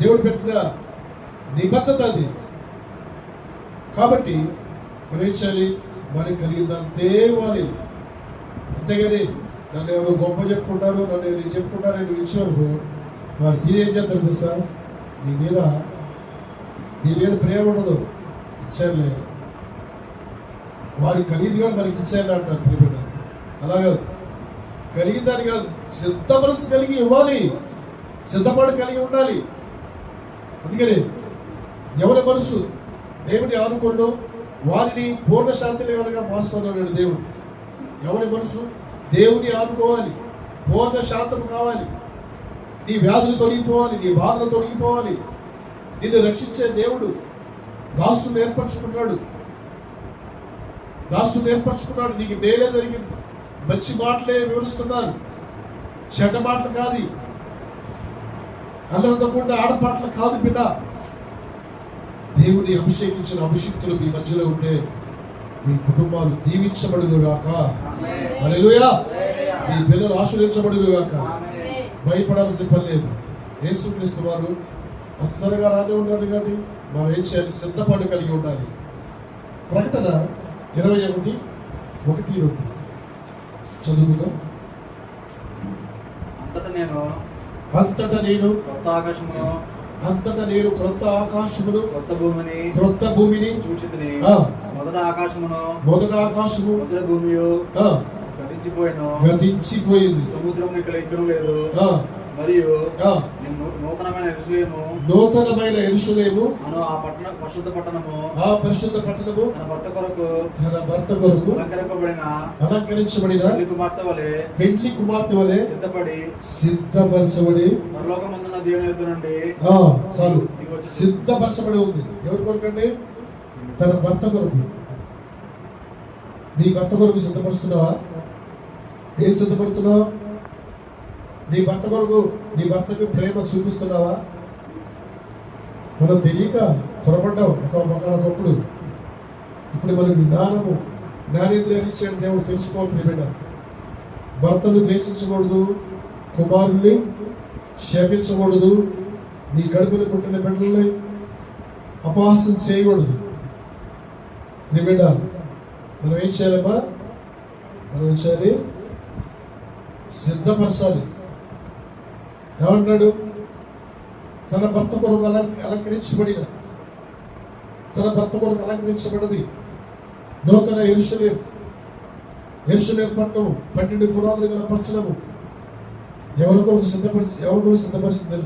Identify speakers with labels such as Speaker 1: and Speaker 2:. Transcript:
Speaker 1: దేవుడు పెట్టిన నిబద్ధత అది కాబట్టి మనం ఏం చేయాలి మనకి కలిగిందంతే వాలి అంతేగాని నన్ను ఎవరు గొప్ప చెప్పుకుంటారు నన్ను ఏది చెప్పుకుంటారు నేను ఇచ్చేవరకు వారు తీరేం చేస్తారు తెలుసా నీ మీద నీ మీద ప్రేమ ఉండదు. ఇచ్చారులే వారి ఖరీదు కాదు మనకి ఇచ్చారులే అంటారు ప్రియబిడ్డ అలాగే కలిగిన దాని కాదు సిద్ధ మనసు కలిగి ఇవ్వాలి. సిద్ధపడి కలిగి ఉండాలి. అందుకని ఎవరి మనసు దేవుని ఆనుకోండో వారిని పూర్ణ శాంతి లేవనగా మారుస్తున్నాడు దేవుడు. ఎవరి మనసు దేవుని ఆనుకోవాలి పూర్ణ శాంతం కావాలి. నీ వ్యాధులు తొలగిపోవాలి నీ బాధలు తొలగిపోవాలి. నిన్ను రక్షించే దేవుడు దాసుని ఏర్పరచుకున్నాడు దాసుని ఏర్పరచుకున్నాడు. నీకు మేలే జరిగింది. మంచి మాటలే వివరిస్తున్నాను. చెడ్డ మాటలు కాదు. అల్లరదకుండా ఆడపాటలు కాదు బిడ్డ. దేవుని అభిషేకించిన అభిషిక్తులు మీ మధ్యలో ఉంటే మీ కుటుంబాలు దీవించబడును గాక హల్లెలూయా. మీ పిల్లలు ఆశ్రయించబడును గాక భయపడాల్సిన పని లేదు. యేసుక్రీస్తు వారు అంత త్వరగా రానే ఉన్నాడు కానీ మనం ఏం చేయాలి? సిద్ధపాటు కలిగి ఉండాలి. ప్రకటన ఇరవై ఒకటి ఒకటి రెండు. చదువుకుందాం.
Speaker 2: అంతటా నేను
Speaker 1: అంతటా నేను
Speaker 2: కొత్త ఆకాశమును
Speaker 1: అంతటా నేను క్రొత్త ఆకాశమును
Speaker 2: కొత్త భూమిని
Speaker 1: క్రొత్త భూమిని
Speaker 2: చూచితిని. మొదట ఆకాశమును
Speaker 1: మొదట ఆకాశము
Speaker 2: మొదటి భూమియు గతించిపోయిను.
Speaker 1: గతించిపోయింది.
Speaker 2: సముద్రం ఇక్కడ ఎక్కడం లేదు మరియు నూతనమైన ఎరుసలేము
Speaker 1: నూతనమైన ఎరుసలేము
Speaker 2: అను ఆ పట్టణ పరిశుద్ధ పట్టణము
Speaker 1: ఆ పరిశుద్ధ పట్టణము
Speaker 2: తన భర్త కొరకు
Speaker 1: తన భర్త కొరకు
Speaker 2: అలంకరింపబడిన
Speaker 1: అలంకరించబడిన
Speaker 2: పెళ్ళి కుమార్తె వలె
Speaker 1: పెళ్ళి కుమార్తె వలె
Speaker 2: సిద్ధపడి
Speaker 1: సిద్ధపరచబడి
Speaker 2: పరలోకమందున్న దేవుని ఎద్దు నుండి
Speaker 1: చాలు. సిద్ధపరచబడి ఉంది. ఎవరి కొరకండి? తన భర్త కొరకు. నీ భర్త కొరకు సిద్ధపరుస్తున్నావా? ఏం సిద్ధపడుతున్నావా నీ భర్త కొరకు నీ భర్తకు ప్రేమ చూపిస్తున్నావా? మనం తెలియక పొరపడ్డాం ఒక ఒకనొకప్పుడు ఇప్పుడు మనకు జ్ఞానము జ్ఞానేంద్రియాన్ని ఇచ్చాడు దేవుడు తెలుసుకోవాలి బిడ్డ భర్తను ద్వేషించకూడదు కుమారుల్ని శపించకూడదు నీ గడుపుని పుట్టిన బిడ్డల్ని అపహాసం చేయకూడదు. బిడ్డ మనం ఏం చేయాలమ్మా? మనం ఏం చేయాలి? సిద్ధపరచాలి. ఏమంటున్నాడు? తన భర్త కొరకు అల అలంకరించబడిన తన భర్త కొరకు అలంకరించబడినది నూతన ఎరుసలేం ఎరుసలేం పట్టణము పన్నెండు పునాదులు గల పట్టణము. ఎవరి కొరకు సిద్ధపరిచి ఎవరి కొరకు సిద్ధపరిచింది తెలుసా?